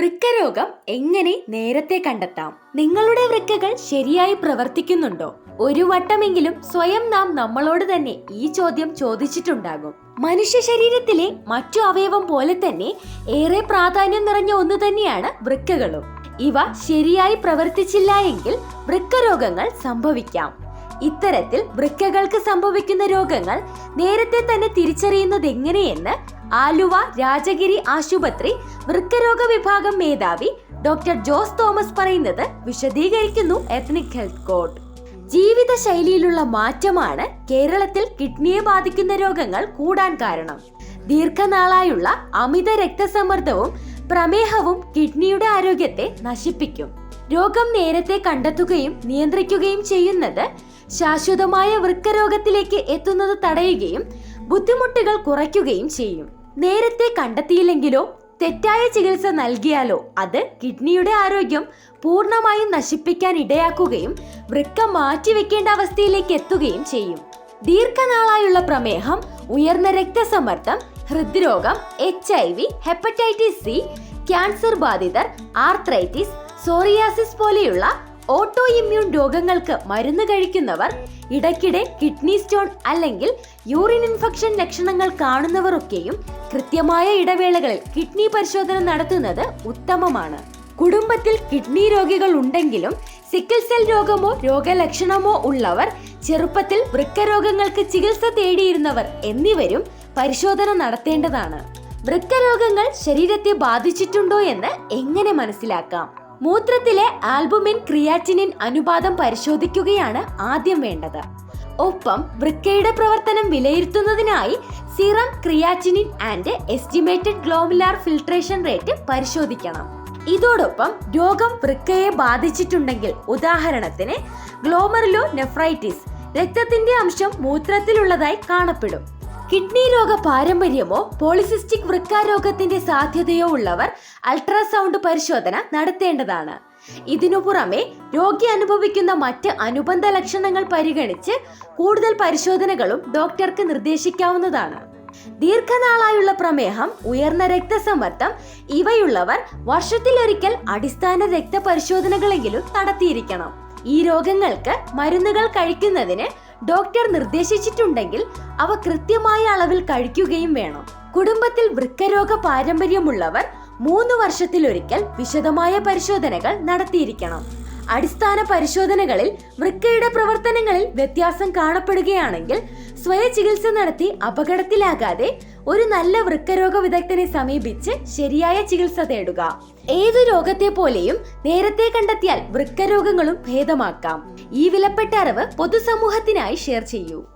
വൃക്കരോഗം എങ്ങനെ നേരത്തെ കണ്ടെത്താം? നിങ്ങളുടെ വൃക്കകൾ ശരിയായി പ്രവർത്തിക്കുന്നുണ്ടോ? ഒരു വട്ടമെങ്കിലും സ്വയം നാം നമ്മളോട് തന്നെ ഈ ചോദ്യം ചോദിച്ചിട്ടുണ്ടാകും. മനുഷ്യ ശരീരത്തിലെ മറ്റു അവയവം പോലെ തന്നെ ഏറെ പ്രാധാന്യം നിറഞ്ഞ ഒന്ന് തന്നെയാണ് വൃക്കകളും. ഇവ ശരിയായി പ്രവർത്തിച്ചില്ല എങ്കിൽ വൃക്കരോഗങ്ങൾ സംഭവിക്കാം. ഇത്തരത്തിൽ വൃക്കകൾക്ക് സംഭവിക്കുന്ന രോഗങ്ങൾ നേരത്തെ തന്നെ തിരിച്ചറിയുന്നത് എങ്ങനെയെന്ന് ആലുവ രാജഗിരി ആശുപത്രി വൃക്കരോഗ വിഭാഗം മേധാവി ഡോക്ടർ ജോസ് തോമസ് പറയുന്നത് വിശദീകരിക്കുന്നു എത്നിക് ഹെൽത്ത് കോഡ്. ജീവിതശൈലിയിലുള്ള മാറ്റമാണ് കേരളത്തിൽ കിഡ്നിയെ ബാധിക്കുന്ന രോഗങ്ങൾ കൂടാൻ കാരണം. ദീർഘനാളായുള്ള അമിത രക്തസമ്മർദ്ദവും പ്രമേഹവും കിഡ്നിയുടെ ആരോഗ്യത്തെ നശിപ്പിക്കും. രോഗം നേരത്തെ കണ്ടെത്തുകയും നിയന്ത്രിക്കുകയും ചെയ്യുന്നത് ശാശ്വതമായ വൃക്കരോഗത്തിലേക്ക് എത്തുന്നത് തടയുകയും ബുദ്ധിമുട്ടുകൾ കുറയ്ക്കുകയും ചെയ്യും. നേരത്തെ കണ്ടെത്തിയില്ലെങ്കിലോ തെറ്റായ ചികിത്സ നൽകിയാലോ അത് കിഡ്നിയുടെ ആരോഗ്യം പൂർണമായും നശിപ്പിക്കാൻ ഇടയാക്കുകയും വൃക്ക മാറ്റിവെക്കേണ്ട അവസ്ഥയിലേക്ക് എത്തുകയും ചെയ്യും. ദീർഘനാളായുള്ള പ്രമേഹം ഉയർന്ന രക്തസമ്മർദ്ദം ഹൃദ്രോഗം H I V hepatitis C cancer ബാധിതർ ആർത്രൈറ്റിസ് സോറിയാസിസ് പോലെയുള്ള ഓട്ടോ ഇമ്മ്യൂൺ രോഗങ്ങൾക്ക് മരുന്ന് കഴിക്കുന്നവർ ഇടയ്ക്കിടെ കിഡ്നി സ്റ്റോൺ അല്ലെങ്കിൽ യൂറിൻ ഇൻഫെക്ഷൻ ലക്ഷണങ്ങൾ കാണുന്നവരൊക്കെയും കൃത്യമായ ഇടവേളകളിൽ കിഡ്നി പരിശോധന നടത്തുന്നത് ഉത്തമമാണ്. കുടുംബത്തിൽ കിഡ്നി രോഗികൾ ഉണ്ടെങ്കിലും സിക്കിൾ സെൽ രോഗമോ രോഗലക്ഷണമോ ഉള്ളവർ ചെറുപ്പത്തിൽ വൃക്കരോഗങ്ങൾക്ക് ചികിത്സ തേടിയിരുന്നവർ എന്നിവരും പരിശോധന നടത്തേണ്ടതാണ്. വൃക്കരോഗങ്ങൾ ശരീരത്തെ ബാധിച്ചിട്ടുണ്ടോ എന്ന് എങ്ങനെ മനസ്സിലാക്കാം? മൂത്രത്തിലെ ആൽബുമിൻ ക്രിയാറ്റിനിൻ അനുപാതം പരിശോധിക്കുകയാണ് ആദ്യം വേണ്ടത്. ഒപ്പം വൃക്കയുടെ പ്രവർത്തനം വിലയിരുത്തുന്നതിനായി serum creatinine and estimated glomerular filtration rate പരിശോധിക്കണം. ഇതോടൊപ്പം രോഗം വൃക്കയെ ബാധിച്ചിട്ടുണ്ടെങ്കിൽ ഉദാഹരണത്തിന് ഗ്ലോമറിലോ നെഫ്രൈറ്റിസ് രക്തത്തിന്റെ അംശം മൂത്രത്തിലുള്ളതായി കാണപ്പെടും. കിഡ്നി രോഗ പാരമ്പര്യമോ പോളിസിസ്റ്റിക് വൃക്കാരോഗത്തിന്റെ സാധ്യതയോ ഉള്ളവർ അൾട്രാസൗണ്ട് പരിശോധന നടത്തേണ്ടതാണ്. ഇതിനു പുറമെ രോഗി അനുഭവിക്കുന്ന മറ്റ് അനുബന്ധ ലക്ഷണങ്ങൾ പരിഗണിച്ച് കൂടുതൽ പരിശോധനകളും ഡോക്ടർക്ക് നിർദ്ദേശിക്കാവുന്നതാണ്. ദീർഘനാളായുള്ള പ്രമേഹം ഉയർന്ന രക്തസമ്മർദ്ദം ഇവയുള്ളവർ വർഷത്തിലൊരിക്കൽ അടിസ്ഥാന രക്തപരിശോധനകളെങ്കിലും നടത്തിയിരിക്കണം. ഈ രോഗങ്ങൾക്ക് മരുന്നുകൾ കഴിക്കുന്നതിന് ഡോക്ടർ നിർദ്ദേശിച്ചിട്ടുണ്ടെങ്കിൽ അവ കൃത്യമായ അളവിൽ കഴിക്കുകയും വേണം. കുടുംബത്തിൽ വൃക്കരോഗ പാരമ്പര്യമുള്ളവർ മൂന്ന് വർഷത്തിലൊരിക്കൽ വിശദമായ പരിശോധനകൾ നടത്തിയിരിക്കണം. അടിസ്ഥാന പരിശോധനകളിൽ വൃക്കയുടെ പ്രവർത്തനങ്ങളിൽ വ്യത്യാസം കാണപ്പെടുകയാണെങ്കിൽ സ്വയ ചികിത്സ നടത്തി അപകടത്തിലാകാതെ ഒരു നല്ല വൃക്കരോഗ വിദഗ്ധനെ സമീപിച്ച് ശരിയായ ചികിത്സ തേടുക. ഏതു രോഗത്തെ പോലെയും നേരത്തെ കണ്ടെത്തിയാൽ വൃക്കരോഗങ്ങളും ഭേദമാക്കാം. ഈ വിലപ്പെട്ട അറിവ് പൊതുസമൂഹത്തിനായി ഷെയർ ചെയ്യൂ.